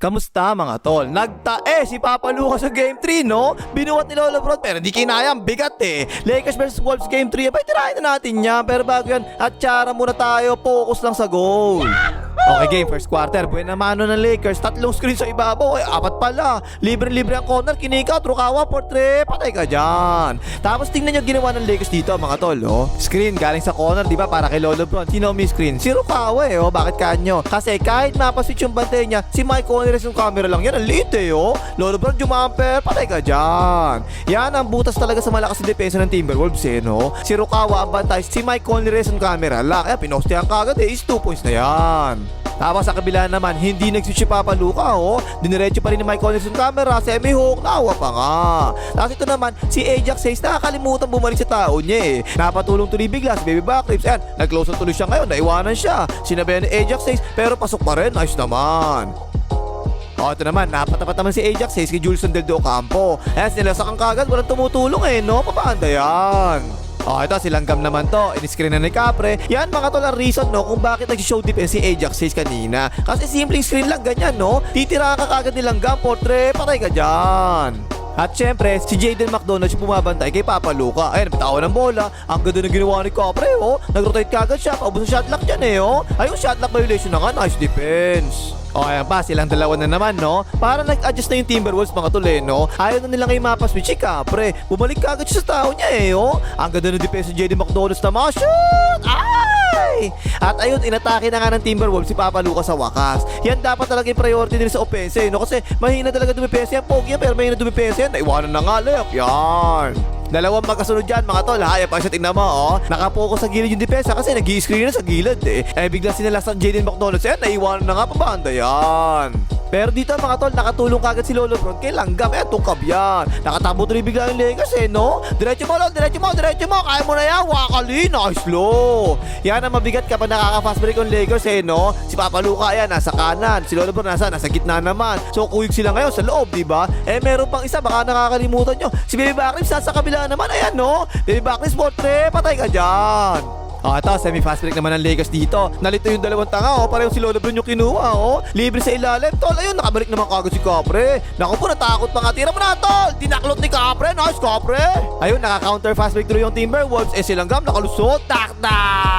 Kamusta mga tol? Nagtae si Papa Lucas sa Game 3, no? Binuhat ni Lolo Bro, pero di kinayang bigat eh. Lakers vs Wolves Game 3, abay tirahin na natin yan. Pero bago yan, at tsara muna tayo, focus lang sa goal. Okay game, first quarter, buena mano ng Lakers, tatlong screen sa ibabaw, ay apat pala. Libre-libre ang corner, kinika, trukawa, portre, patay ka dyan. Tapos tingnan nyo ginawa ng Lakers dito mga tol, oh. Screen galing sa corner, di ba, para kay Lolo Bron. Sino may screen? Si Rukawa eh, oh. Bakit kanyo? Kasi kahit mapaswitch yung bantay niya, si Mike Connery yung camera lang yan, ang liit eh, oh. Lolo Bron jumamper, patay ka dyan. Yan ang butas talaga sa malakas na depensa ng Timberwolves eh, no? Si Rukawa ang bantay, si Mike Connery yung camera lang. Kaya pinostehan kagad eh, is 2 points na yan. Tapos sa kabila naman, hindi nagswitch si Papa Luca, oh. Diniretso pa rin ni Mike Collins yung camera, semi-hook, nawa pa nga. Tapos ito naman, si Ajax says nakakalimutan bumalik sa tao niya eh. Napatulong tuloy bigla si Baby Backlips. Ayan, nag-close tuloy siya ngayon, naiwanan siya. Sinabayan ni Ajax says, pero pasok pa rin, nice naman. O, ito naman, napatapat naman si Ajax says kay Julius Del Campo. Ayan, sinilasak ang kagad, walang tumutulong eh, no? Papaanda yan. Oh, ito si Langgam naman to. Iniscreen na ni Capre. Yan mga tol ang reason no kung bakit nag-show defense si Ajax says kanina. Kasi simpleng screen lang ganyan no. Titira ka kagad ni Langgam, portre, patay ka dyan. At syempre, si Jaden McDonald yung bumabantay kay Papa Luca. Ayun, bitawa ng bola. Ang ganda ng ginawa ni Capre, oh. Nag-rotate kagad siya. Paubos ang shot lock dyan, eh, oh. Ayun, shot lock violation na nga. Nice defense. O ayan silang dalawa na naman, no? Para nag-adjust na yung Timberwolves mga tol, eh, no? Ayaw na nila ngayon mapaswitch si Capre. Bumalik kagad siya sa tao niya, eh, oh. Ang ganda ng defense ni Jaden McDonald na mga shoot! Ay! At ayun, inatake na nga ng Timberwolves si Papa Lucas sa wakas. Yan dapat talaga yung priority nila sa offense, eh, no? Kasi mahina talaga dumipensa yan. Pogi yan, pero mahina dumipensa yan. Naiwanan na nga, layup. Yan. Dalawang magkasunod dyan mga tol Hayop pa siya tingnan mo oh. Nakapokus sa gilid yung depensa Kasi nag screen na sa gilid eh. Eh bigla sinalasan Jaden McDonald's. Yan naiwanan na nga pabanda yan pero dito mga tol, nakatulong kagad si Lolo Bron kay Langgam. Eh, tungkab yan. Nakatabo tuloy bigla yung Lakers eh, no? Diretso mo, Lolo, diretso mo, diretso mo. Kaya mo na yan, wakali, nice low. Yan ang mabigat kapag nakaka-fast break yung Lakers eh, no? Si Papa Luca, yan, nasa kanan. Si Lolo Bron, nasa, nasa gitna naman. So, kuyog sila ngayon sa loob, di ba? Eh, meron pang isa, baka nakakalimutan nyo. Si Baby Backlips, nasa kabila naman, ayan, no? Baby Backlips, portre, patay ka dyan. Oh, ito, semi-fast break naman ng Lakers dito. Nalito yung dalawang tanga, oh. Parehong si Lolo Bron yung kinuha, oh. Libre sa ilalim. Tol, ayun, nakabalik naman kagad si Capre. Naku po, natakot pa nga. Tira mo na, tol. Tinaklot ni Capre. Nice, Capre. Ayun, naka-counter fast break through yung Timberwolves. Eh, silang gam, nakalusot. Tak, tak.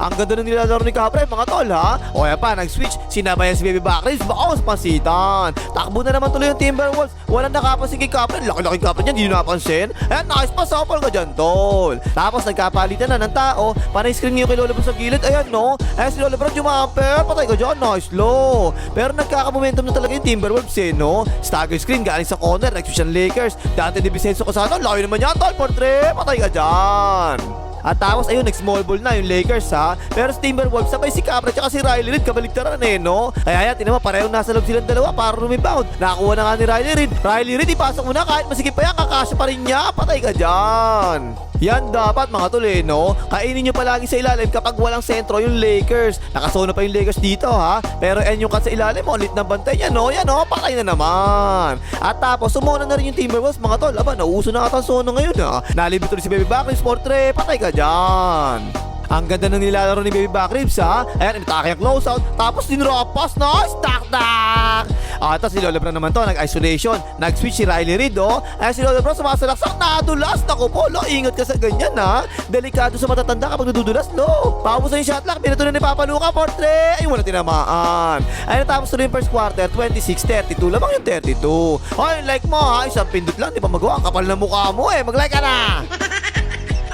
Ang ganda ng nilalaro ni Capre, mga tol, ha? O, pa, nag-switch. Sinabayan si Baby Backris. Baka mas pansitan. Takbo na naman tuloy yung Timberwolves. Walang nakapansin kay Capre. Laki-laki Capre niyan, hindi nyo napansin. Ayan, nice pa, sapal ka dyan, tol. Tapos, nagkapalitan na ng tao. Panay screen niyo kay Lolo Bro sa gilid. Ayan, no? Ayan si Lolo Bro, jumamper. Patay ka dyan. Nice low. Pero nagkakamomentum na talaga yung Timberwolves, eh, no? Stagger screen galing sa corner. Nag-switch ang Lakers. Dante Di Vicenzo Casano. Layo naman yan, tol. Portre. Patay ka dyan. At tapos ayun, nag-small ball na yung Lakers ha. Pero sa Timberwolves, sabay si Capra at si Riley Reid, kabaligtaran eh, no? Kaya yan, tinan mo, parehong nasa loob silang dalawa para rebound. Nakakuha na nga ni Riley Reid. Riley Reid, ipasok mo na kahit masikip pa yan, kakasya pa rin niya. Patay ka dyan. Yan dapat mga tol eh, no? Kainin nyo palagi sa ilalim kapag walang sentro yung Lakers. Nakasona pa yung Lakers dito ha. Pero yan yung cut sa ilalim, mo, lit ng bantay niya, no? Yan no, patay na naman. At tapos, sumona na rin yung Timberwolves mga tol. Aba, nauso na ata ang sono ngayon ha. Nalibit ulit si Baby Backlis, Portre, patay ka dyan. Ang ganda ng nilalaro ni Baby Backribs ha. Ayan, inatake ang closeout. Tapos dinrop pass. Nice! Tak tak! Ah, tapos si Lola Brown naman to, nag-isolation. Nag-switch si Riley Reid oh. Ayan si Lola Brown sumasalaksak. Nadulas! Naku po, lo, ingat ka sa ganyan ha. Delikado sa matatanda kapag nadudulas, lo. Paubos na yung shot clock. Pinatunan ni Papa Luca, portre. Ay, wala tinamaan. Ayun, tapos tuloy yung first quarter, 26-32. Lamang yung 32. Ay, like mo ha. Isang pindot lang, di pa magawa. Kapal na mukha mo eh. Mag-like ka na!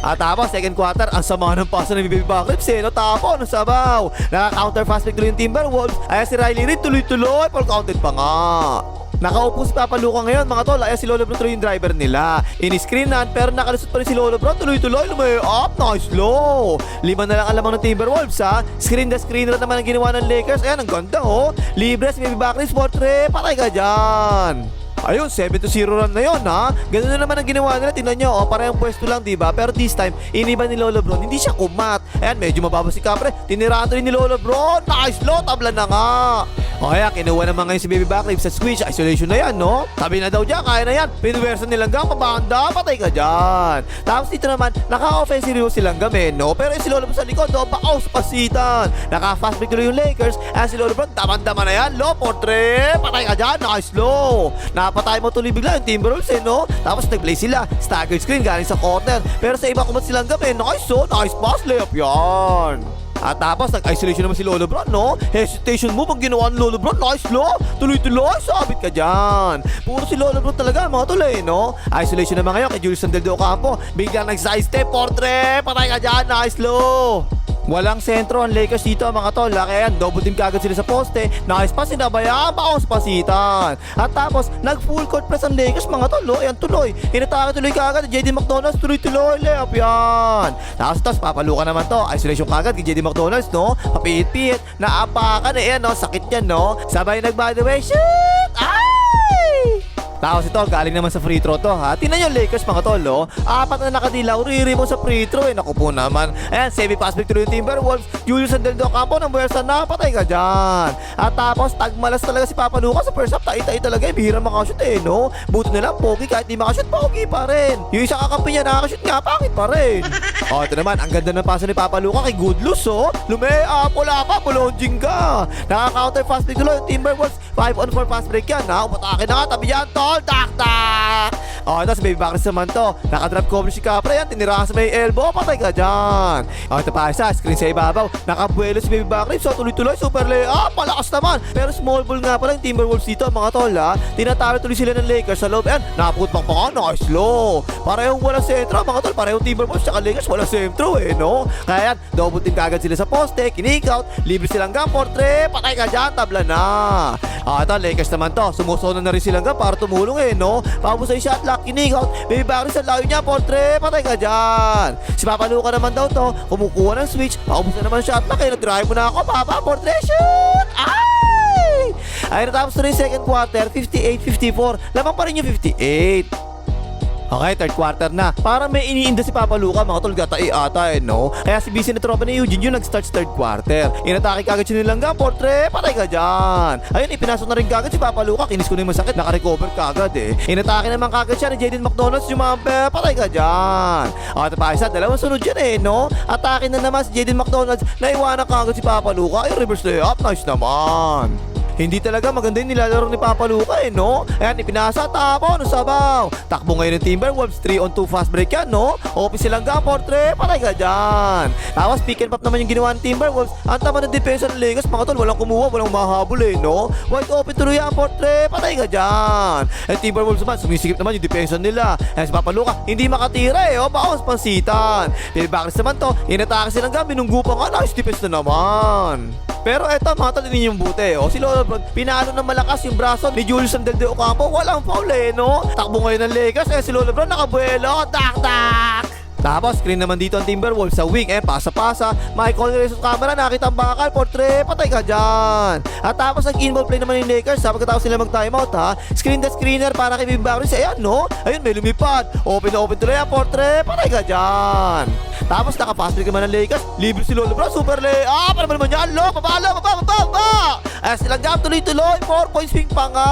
At tapos, second quarter, ang sama ng pasa ng Baby Backlips eh. No, tapo, no, sabaw. Naka-counter fast break tuloy yung Timberwolves. Ayan si Riley Reid, tuloy-tuloy. Full counted pa nga. Nakaupo si Papa Luca ngayon mga tol. Ayan si Lolo Bro tuloy yung driver nila. Ini-screenan pero nakalusot pa rin si Lolo Bro. Tuloy-tuloy lumay up. Nice low. Lima na lang alamang ng Timberwolves ha. Screen the screen rat naman ang ginawa ng Lakers. Ayan ang ganda oh. Libre si Baby Backlips. Portre. Patay ka dyan. Ayun, 7 to 0 run na yun ha. Ganun na naman ang ginawa nila. Tingnan nyo, oh, parehong pwesto lang, di ba? Pero this time, iniba ni Lolo Bron. Hindi siya kumat. Ayan, medyo mababa si Capre. Tinirahan to ni Lolo Bron. Nice low, tabla na nga. O kaya, kinuha naman ngayon si Baby Backrib sa switch. Isolation na yan, no? Sabi na daw dyan, kaya na yan. Pinuwersa nilang gam, pabanda, patay ka dyan. Tapos dito naman, naka-offensive yung silang gamin, no? Pero yung si Lolo Bron sa likod, no? Baos, pasitan. Naka-fast break tuloy yung Lakers. At si Lolo Bron, daman-dama na yan. Low for three, patay ka dyan. Nice low. Napatay mo tuloy bigla yung Timberwolves, eh, no? Tapos nag-play sila. Staggered screen galing sa corner. Pero sa iba kumat silang gamin, nice, so nice pass, layup yan. At tapos, nag-isolation naman si Lolo Bron, no? Hesitation mo pag ginawa ni Lolo Bron. Nice, lo! Tuloy-tuloy, sabit ka dyan. Puro si Lolo Bron talaga, mga tuloy, no? Isolation naman ngayon kay Julius Sandel de Ocampo. Biglang nag-side step, portrait, patay ka dyan, nice, lo! Walang sentro ang Lakers dito mga tol. Kaya yan, double team kagad sila sa poste. Nice pass, sinabayaan, baos pasitan. At tapos, nag full court press ang Lakers mga tol. Oh, ayan tuloy. Hinatake tuloy kagad. JD McDonald's tuloy-tuloy. Layup yan. Tapos, tapos, papalukan naman to. Isolation kagad kay JD McDonald's, no? Papiit-piit. Naapakan eh, no? Sakit yan, no? Sabay nag by the way, shoot! Ay! Tapos ito, galing naman sa free throw to ha. Tingnan nyo Lakers mga tolo. Apat na nakadilaw, riri mo sa free throw eh. Naku po naman. Ayan, semi pass back tuloy yung Timberwolves. Julius Sandel do Campo ng Buwersa na, patay ka dyan. At tapos, tagmalas talaga si Papa Lucas sa first half. Tai-tai talaga eh. Bihira makashoot eh, no? Buto na lang, pogi kahit di makashoot, pogi pa rin. Yung isang kakampi niya nakakashoot nga, pangit pa rin. oh, ito naman, ang ganda ng pasa ni Papa Luca kay Goodlus, oh. Lumea, pula pa, bulonjing ka. Nakaka-counter fast break tuloy yung Timberwolves. 5 on 4 fast break yan, ha? Umatake na nga, tabi yan, tol, tak, tak. Oh, ito si Baby Bakris naman to. Nakadrop cover si Capra yan, tinirahan sa may elbow, patay ka dyan. Oh, ito pa isa, screen sa ibabaw. Nakabuelo si Baby Bakris, so tuloy-tuloy, super lay. Ah, palakas naman. Pero small ball nga pala yung Timberwolves dito, mga tol, ha? Tinatalo tuloy sila ng Lakers sa loob. Ayan, naputpang pa nga, nice low. Parehong walang sentro, mga tol. Parehong Timberwolves tsaka Lakers, walang sentro, eh, no? Kaya yan, double team kagad sila sa poste, kinik out, libre silang gam, portre, patay ka dyan, tabla na. Ah, ito, Lakers naman to. Sumusunan na rin silang gam para tumulong, eh, no? Pabos ay shot lock, kinik out, baby Barry sa layo niya, portre, patay ka dyan. Si Papa Luca naman daw to, kumukuha ng switch, paubos na naman shot lock, eh, nag-drive mo na ako, Papa, portre, shoot! Ay! Ay, natapos na rin second quarter, 58-54. Lamang pa rin yung 58. Okay, third quarter na. Parang may iniinda si Papa Luca, mga tol, gatai ata eh, no? Kaya si busy na tropa ni Eugene yung nag-start third quarter. Inatake kagad si Nilangga, portre, patay ka dyan. Ayun, ipinasok na rin kagad si Papa Luca, kinis ko na yung masakit, nakarecover kagad eh. Inatake naman kagad siya ni Jaden McDonald's, mga patay ka dyan. Ito pa isa, dalawang sunod yan eh, no? Atake na naman si Jaden McDonald's, naiwanan kagad si Papa Luca, ay reverse layup, nice naman. Hindi talaga maganda yung nilalaro ni Papa Luca eh, no? Ayan, ipinasa, tapo, no sabaw. Takbo ngayon ng Timberwolves, 3 on 2 fast break yan, no? Open silang ga, portre, patay ka dyan. Tapos pick and pop naman yung ginawa ng Timberwolves. Ang tama ng depensa ng Lakers, mga tol, walang kumuha, walang mahabol eh, no? Wide open tuloy yan, portre, patay ka dyan. And Timberwolves naman, sumisikip naman yung depensa nila. Ayan si Papa Luca, hindi makatira eh, oh, bawas pansitan. Pinibakris naman to, inatake silang ga, binunggu pa nga, nice defense na naman. Pero eto, mga tol, yung buti. O, si Lolo Bron, pinalo ng malakas yung braso ni Julius Sandel de Ocampo. Walang foul eh, no? Takbo ngayon ng Lakers. Eh, si Lolo Bron, nakabuelo. Tak, tak! Tapos, screen naman dito ang Timberwolves sa wing. Eh, pasa-pasa. Michael Reyes sa camera, nakita ang bakal. Portre, patay ka dyan. At tapos, nag-inball play naman yung Lakers. Sa pagkatapos sila mag-timeout, ha? Screen the screener para kay Bim Barris. Ayan, no? Ayun, may lumipad. Open na open tuloy yan. Portre, patay ka dyan. Tapos, nakapass break naman ng Lakers. Libre si Lolo Bro. Super lay. Ah, para naman yan. Lo, baba, lo, silang jump tuloy-tuloy. 4 points swing pa nga.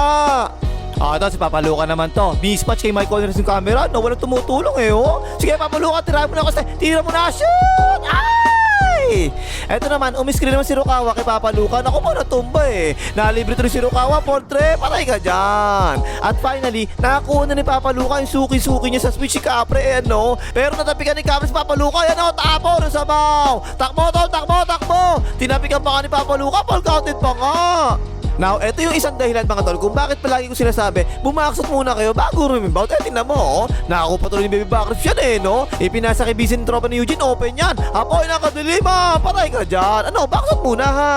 Ah, ito si Papa Luca naman to. Mismatch kay Michael Reyes yung camera. No, walang tumutulong eh, oh. Sige, Papa Luca, tira mo na kasi. Tira mo na, shoot! Ay! Eto naman, umiskrin naman si Rukawa kay Papa Luca. Naku po, natumba eh. Nalibre tuloy si Rukawa, portre, patay ka dyan. At finally, nakakuha na ni Papa Luca yung suki-suki niya sa switch si Capre, eh, no? Pero natapikan ni Capre si Papa Luca, yan o, tapo, ng sabaw. Takbo, tol, takbo, takbo. Tinapikan pa ka ni Papa Luca, ball counted pa nga. Now, ito yung isang dahilan mga tol kung bakit palagi ko sinasabi, bumaksot muna kayo bago rumibout. Eh, tingnan mo, oh. Nakakuha pa tuloy ni Baby Backers yan eh, no? Ipinasa kay Bisin tropa ni Eugene, open yan. Apoy na kadilima, patay ka dyan. Ano, baksot muna ha.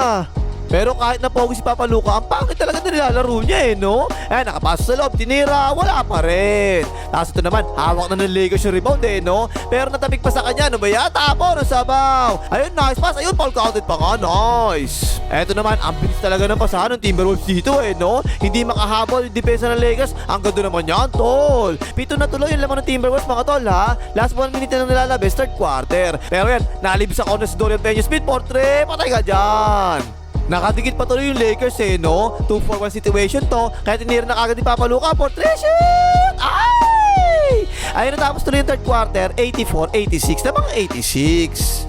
Pero kahit na pogi si Papa Luca, ang pangit talaga na nilalaro niya eh, no? Eh, nakapasok sa loob, tinira, wala pa rin. Tapos ito naman, hawak na ng Lakers yung rebound eh, no? Pero natabik pa sa kanya, ano ba yan? Tapo, ng sabaw. Ayun, nice pass. Ayun, foul counted pa nga, nice. Eto naman, ang bilis talaga ng pasahan ng Timberwolves dito eh, no? Hindi makahabol yung depensa ng Lakers. Ang ganda naman yan, tol. Pito na tuloy yung laman ng Timberwolves, mga tol, ha? Last one minute na nilalabes, third quarter. Pero yan, nalibis ako na si Dorian Peña Smith, portre, patay ka dyan. Nakadikit pa tuloy yung Lakers eh, no? 2-4-1 situation to. Kahit tinira na kagad ni Papa Luka for three shoot! Ay! Ayun natapos tuloy yung third quarter, 84-86 na mga 86.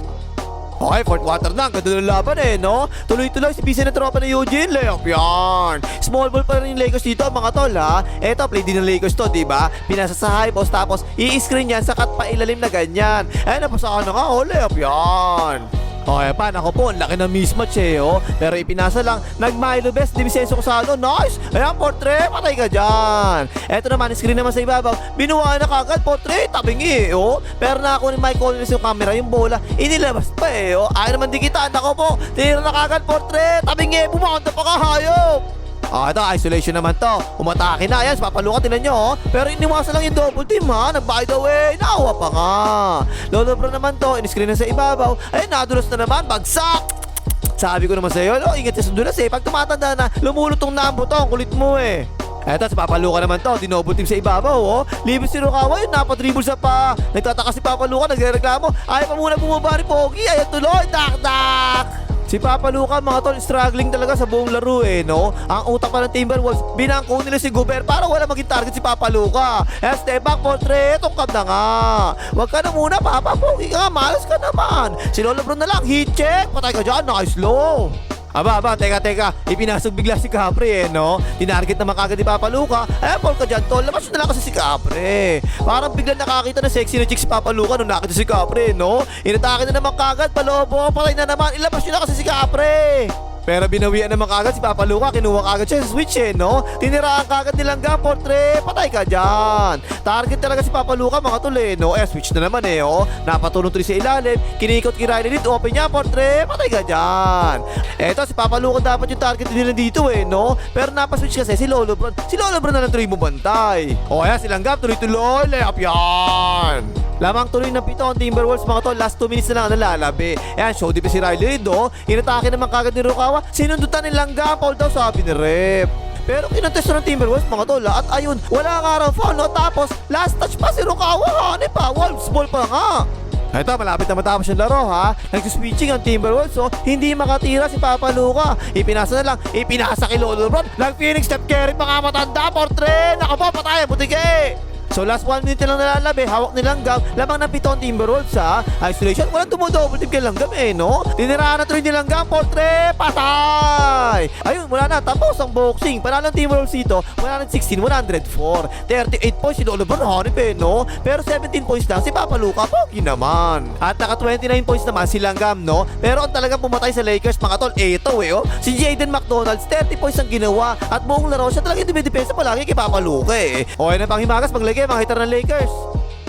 Okay, fourth quarter na. Ang ganda ng laban eh, no? Tuloy-tuloy si Pisa ng tropa ni Eugene. Layup yan. Small ball pa rin yung Lakers dito, mga tol, ha? Eto, play din ng Lakers to, di ba? Pinasa sa high post, tapos i-screen yan sa cut pa ilalim na ganyan. Eh, napasaka na nga, oh, layup yan. Okay pa, nako po, laki ng mismatch eh, oh. Pero ipinasa lang, nag-Milo Best, Di Vicenzo Cosalo, nice! Ayan, portrait, patay ka dyan. Eto naman, screen naman sa ibabaw, binuha na kagad, portrait, tabingi, oh. Pero nakakuha ni Mike Collins yung camera, yung bola, inilabas pa eh, oh. Ayaw naman dikitaan, nako po, tinira na kagad, portrait, tabingi, bumanda pa kahayop. Ah, ito, isolation naman to. Umatake na. Ayan, papalukan, tinan nyo, oh. Pero iniwasan lang yung double team, ha. Nag-by the way, naawa pa nga. Lolo bro naman to, in-screen na sa ibabaw. Ayun, nadulas na naman, bagsak. Sabi ko naman sa'yo, no, ingat ka sa dulas eh. Pag tumatanda na, lumulutong na ang buto, ang kulit mo eh. Eto, sa Papaluka naman to, dinoble team sa ibabaw, oh. Libis si Rukawa, yun, napadribble sa pa. Nagtataka si Papaluka, nagre-reklamo. Ayaw pa muna bumaba ni Pogi, ayaw tuloy, dak-dak. Si Papa Luka, mga tol, struggling talaga sa buong laro eh, no? Ang utak pa ng Timberwolves, binangko nila si Gobert para wala maging target si Papa Luka. Eh, step back, portrait, itong ka na nga. Huwag ka na muna, Papa, pogi ka malas ka naman. Si Lolo Bro na lang, heat check, patay ka dyan, nice low. Aba, aba, teka, teka. Ipinasok bigla si Capri eh, no? Tinarget naman kagad ni Papa Luka. Eh, Paul ka dyan, tol. Labas na lang kasi si Capri. Parang bigla nakakita na sexy na chick si Papa Luka nung nakita si Capri, no? Inatake na naman kagad, palobo. Patay na naman. Ilabas nyo na kasi si Capri. Pero binawian naman kagad si Papa Luka, kinuha kagad siya sa switch eh, no? Tiniraan kagad nilang ga, portre, patay ka dyan. Target talaga si Papa Luka, mga tol eh, no? Eh, switch na naman eh, oh. Napatulong tuloy sa ilalim, kinikot kay Riley Reed, open niya, portre, patay ka dyan. Eto, si Papa Luka dapat yung target nila dito eh, no? Pero napaswitch kasi si Lolo Bron. Si Lolo Bron na lang tuloy bumantay. O kaya silang gap, tuloy-tuloy, layup yan. Lamang tuloy ng pito ang Timberwolves mga tol. Last 2 minutes na lang ang nalalabi. Ayan, show di si Riley Reid, oh. Inatake naman kagad ni Rukawa. Sinundutan nilang gapol daw sabi ni Rep. Pero kinontesto ng Timberwolves mga tol ah. At ayun, wala nga raw foul no? Tapos last touch pa si Rukawa. Hani pa, Wolves ball pa nga. Ito, malapit na matapos yung laro ha. Nag-switching ang Timberwolves so hindi makatira si Papa Luka. Ipinasa na lang, ipinasa kay Lolo Bron. Nag-Phoenix step carry mga matanda, portrait. Naka po, patay, butige. So last 1 minute lang nalalabi, hawak ni Langgam, lamang ng pitong Timberwolves ha. Isolation, walang tumodouble team kay Langgam eh, no? Tinirahan na tuloy ni Langgam, portre, patay! Ayun, wala na, tapos ang boxing. Panalo ng Timberwolves dito, 116, 104. 38 points si Lolo Bron, eh, no? Pero 17 points lang si Papa Luka, pogi naman. At naka 29 points naman si Langgam, no? Pero ang talagang pumatay sa Lakers, mga tol, eto eh, oh. Si Jaden McDonald's, 30 points ang ginawa. At buong laro, siya talaga yung dumidepensa palagi kay Papa Luka eh. Okay na pang himagas, paglagay, mga hitar ng Lakers.